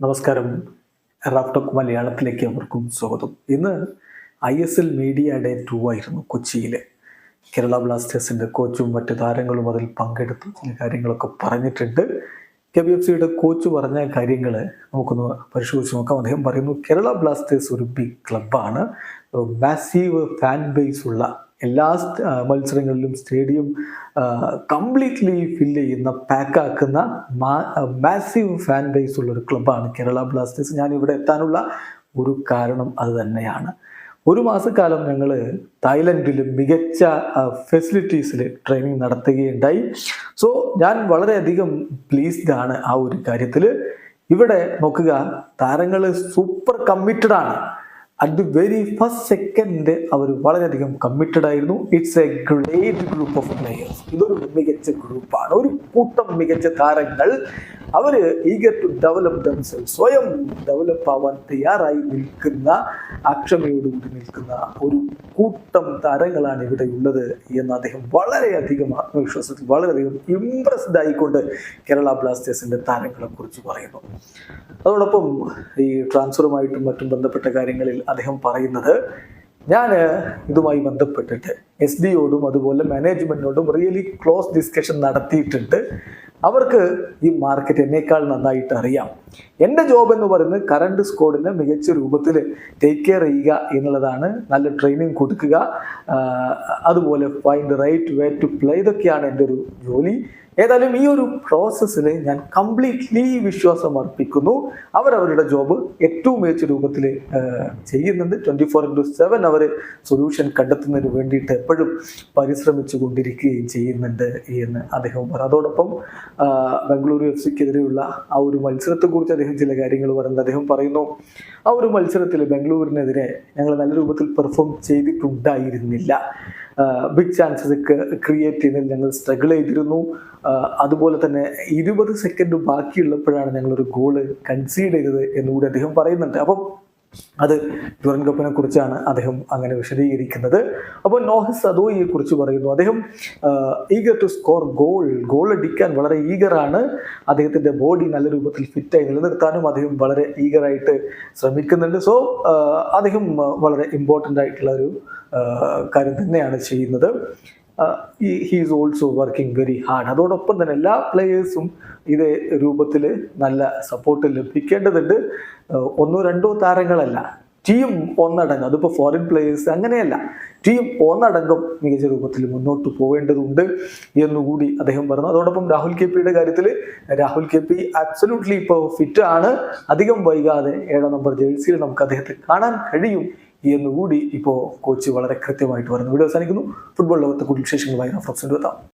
നമസ്കാരം. റാപ്ടോക്ക് മലയാളത്തിലേക്ക് അവർക്കും സ്വാഗതം. ഇന്ന് I S L media day two ആയിരുന്നു കൊച്ചിയിൽ കേരള ബ്ലാസ്റ്റേഴ്സിന്റെ കോച്ചും മറ്റ് താരങ്ങളും അതിൽ പങ്കെടുത്തു ചില കാര്യങ്ങളൊക്കെ പറഞ്ഞിട്ടുണ്ട്. കെ ബി എഫ് സിയുടെ കോച്ച് പറഞ്ഞ കാര്യങ്ങൾ നമുക്കൊന്ന് പരിശോധിച്ച് നോക്കാം. അദ്ദേഹം പറയുന്നു കേരള ബ്ലാസ്റ്റേഴ്സ് ഒരു ബിഗ് ക്ലബ്ബാണ് മാസീവ് ഫാൻ ബേസ് ഉള്ള എല്ലാ മത്സരങ്ങളിലും സ്റ്റേഡിയം കംപ്ലീറ്റ്ലി ഫില്ല് ചെയ്യുന്ന പാക്കാക്കുന്ന മാസീവ് ഫാൻ ബേസ് ഉള്ള ഒരു ക്ലബ്ബാണ് കേരള ബ്ലാസ്റ്റേഴ്സ് ഞാൻ ഇവിടെ എത്താനുള്ള ഒരു കാരണം അത് തന്നെയാണ്. ഒരു മാസക്കാലം ഞങ്ങൾ തായ്ലൻഡിൽ മികച്ച ഫെസിലിറ്റീസിൽ ട്രെയിനിങ് നടത്തുകയുണ്ടായി. സോ ഞാൻ വളരെയധികം പ്ലീസ്ഡ് ആണ് ആ ഒരു കാര്യത്തിൽ ഇവിടെ നോക്കുക താരങ്ങൾ സൂപ്പർ കമ്മിറ്റഡ് ആണ്. At the very first second അവർ വളരെയധികം കമ്മിറ്റഡ് ആയിരുന്നു. It's a great group of players ഇതൊരു മികച്ച ഗ്രൂപ്പാണ് ഒരു കൂട്ടം മികച്ച താരങ്ങൾ. അവർ ഈഗർ ടു ഡെവലപ്പ് ദംസെൽ സ്വയം ഡെവലപ്പ് ആവാൻ തയ്യാറായി നിൽക്കുന്ന അക്ഷമയോടുകൂടി നിൽക്കുന്ന ഒരു കൂട്ടം താരങ്ങളാണ് ഇവിടെ ഉള്ളത് എന്ന് അദ്ദേഹം വളരെയധികം ആത്മവിശ്വാസത്തിൽ വളരെയധികം ഇംപ്രസ്ഡ് ആയിക്കൊണ്ട് കേരള ബ്ലാസ്റ്റേഴ്സിന്റെ താരങ്ങളെ കുറിച്ച് പറയുന്നു. അതോടൊപ്പം ഈ ട്രാൻസ്ഫറുമായിട്ടും മറ്റും ബന്ധപ്പെട്ട കാര്യങ്ങളിൽ അദ്ദേഹം പറയുന്നത് ഞാൻ ഇതുമായി ബന്ധപ്പെട്ടിട്ട് എസ് ഡിയോടും അതുപോലെ മാനേജ്മെന്റിനോടും റിയലി ക്ലോസ് ഡിസ്കഷൻ നടത്തിയിട്ടുണ്ട്. അവർക്ക് ഈ മാർക്കറ്റ് എന്നേക്കാൾ നന്നായിട്ട് അറിയാം. എന്റെ ജോബ് എന്ന് പറയുന്നത് കറണ്ട് സ്കോഡിനെ മികച്ച രൂപത്തിൽ ടേക്ക് കെയർ ചെയ്യുക എന്നുള്ളതാണ്. നല്ല ട്രെയിനിങ് കൊടുക്കുക. അതുപോലെ find right way to play ഇതൊക്കെയാണ് എന്റെ ഒരു ജോലി. ഏതായാലും ഈ ഒരു പ്രോസസ്സിൽ ഞാൻ കംപ്ലീറ്റ്ലി വിശ്വാസം അർപ്പിക്കുന്നു. അവരവരുടെ ജോബ് ഏറ്റവും മികച്ച രൂപത്തിൽ ചെയ്യുന്നുണ്ട്. ട്വന്റി ഫോർ ഇന്റു സെവൻ അവർ സൊല്യൂഷൻ കണ്ടെത്തുന്നതിന് വേണ്ടിയിട്ട് എപ്പോഴും പരിശ്രമിച്ചു കൊണ്ടിരിക്കുകയും ചെയ്യുന്നുണ്ട് എന്ന് അദ്ദേഹം പറഞ്ഞു. അതോടൊപ്പം ബംഗളൂരു എഫ് സിക്കെതിരെയുള്ള ആ ഒരു മത്സരത്തെക്കുറിച്ച് അദ്ദേഹം ചില കാര്യങ്ങൾ പറയുന്നത് അദ്ദേഹം പറയുന്നു ആ ഒരു മത്സരത്തിൽ ബംഗളൂരിനെതിരെ ഞങ്ങൾ നല്ല രൂപത്തിൽ പെർഫോം ചെയ്തിട്ടുണ്ടായിരുന്നില്ല. ബിഗ് ചാൻസസ് ക്രിയേറ്റ് ചെയ്യുന്നതിൽ ഞങ്ങൾ സ്ട്രഗിൾ ചെയ്തിരുന്നു. അതുപോലെ തന്നെ ഇരുപത് സെക്കൻഡ് ബാക്കിയുള്ളപ്പോഴാണ് ഞങ്ങളൊരു ഗോൾ കൺസീഡ് ചെയ്തത് എന്നുകൂടി അദ്ദേഹം പറയുന്നുണ്ട്. അപ്പം അത് ഡ്യൂറൻ കപ്പിനെ കുറിച്ചാണ് അദ്ദേഹം അങ്ങനെ വിശദീകരിക്കുന്നത്. അപ്പോൾ നോഹ് സദോയെ കുറിച്ച് പറയുന്നു. അദ്ദേഹം eager to score goal goal അടിക്കാൻ വളരെ ഈഗറാണ് അദ്ദേഹത്തിന്റെ ബോഡി നല്ല രൂപത്തിൽ ഫിറ്റായി നിലനിർത്താനും അദ്ദേഹം വളരെ ഈഗറായിട്ട് ശ്രമിക്കുന്നുണ്ട്. സോ അദ്ദേഹം വളരെ ഇമ്പോർട്ടന്റ് ആയിട്ടുള്ള ഒരു കാര്യം തന്നെയാണ് ചെയ്യുന്നത്. He is also working very hard അതോടൊപ്പം തന്നെ എല്ലാ പ്ലെയേഴ്സും ഇതേ രൂപത്തിൽ നല്ല സപ്പോർട്ട് ലഭിക്കേണ്ടതുണ്ട്. ഒന്നോ രണ്ടോ താരങ്ങളല്ല. ടീം ഒന്നടങ്കം അതിപ്പോൾ ഫോറിൻ പ്ലേയേഴ്സ് അങ്ങനെയല്ല. ടീം ഒന്നടങ്കം മികച്ച രൂപത്തിൽ മുന്നോട്ട് പോവേണ്ടതുണ്ട് എന്നുകൂടി അദ്ദേഹം പറഞ്ഞു. അതോടൊപ്പം രാഹുൽ കെ പിയുടെ കാര്യത്തിൽ രാഹുൽ കെ പി അബ്സല്യൂട്ട്ലി ഇപ്പോൾ ഫിറ്റ് ആണ്. അധികം വൈകാതെ ഏഴാം നമ്പർ ജേഴ്സിയിൽ നമുക്ക് അദ്ദേഹത്തെ കാണാൻ കഴിയും എന്നുകൂടി ഇപ്പോൾ കോച്ച് വളരെ കൃത്യമായിട്ട് പറയുന്നു. വീഡിയോ അവസാനിക്കുന്നു. ഫുട്ബോൾ ലോകത്തെ കൂടുതൽ വിശേഷങ്ങളുമായി റഫ്ലക്സ് എത്താം